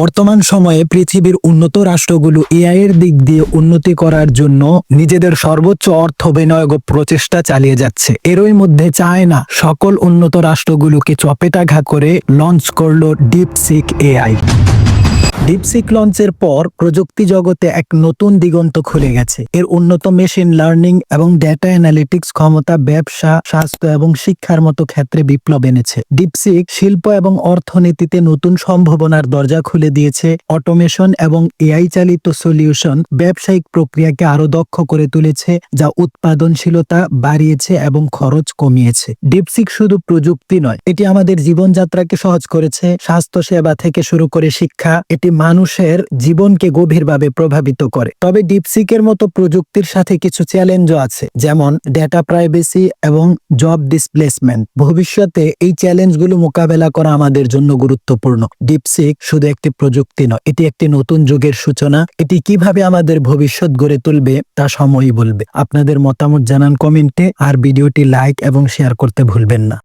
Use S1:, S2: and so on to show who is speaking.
S1: বর্তমান সময়ে পৃথিবীর উন্নত রাষ্ট্রগুলো এআই এর দিক দিয়ে উন্নতি করার জন্য নিজেদের সর্বোচ্চ অর্থ বিনিয়োগ প্রচেষ্টা চালিয়ে যাচ্ছে। এরই মধ্যে চায়না সকল উন্নত রাষ্ট্রগুলোকে চপেটাঘা করে লঞ্চ করল ডিপসিক এআই। ডিপসিক লঞ্চের পর প্রযুক্তি জগতে এক নতুন দিগন্ত খুলে গেছে। এর উন্নত মেশিন লার্নিং এবং ডেটা অ্যানালিটিক্স ক্ষমতা ব্যবসা, স্বাস্থ্য এবং শিক্ষার মতো ক্ষেত্রে বিপ্লব এনেছে। ডিপসিক শিল্প এবং অর্থনীতিতে নতুন সম্ভাবনার দরজা খুলে দিয়েছে। অটোমেশন এবং এআই চালিত সলিউশন ব্যবসায়িক প্রক্রিয়াকে আরও দক্ষ করে তুলেছে, যা উৎপাদনশীলতা বাড়িয়েছে এবং খরচ কমিয়েছে। ডিপসিক শুধু প্রযুক্তি নয়, এটি আমাদের জীবনযাত্রাকে সহজ করেছে স্বাস্থ্য সেবা থেকে শুরু করে শিক্ষা, এটি মানুষের জীবনকে গভীরভাবে প্রভাবিত করে। তবে ডিপসিকের মতো প্রযুক্তির সাথে কিছু চ্যালেঞ্জও আছে, যেমন ডেটা প্রাইভেসি এবং জব ডিসপ্লেসমেন্ট ভবিষ্যতে এই চ্যালেঞ্জগুলো মোকাবেলা করা আমাদের জন্য গুরুত্বপূর্ণ। ডিপসিক শুধু একটি প্রযুক্তি নয়, এটি একটি নতুন যুগের সূচনা। এটি কীভাবে আমাদের ভবিষ্যৎ গড়ে তুলবে, তা সময়ই বলবে। আপনাদের মতামত জানান কমেন্টে, আর ভিডিওটি লাইক এবং শেয়ার করতে ভুলবেন না।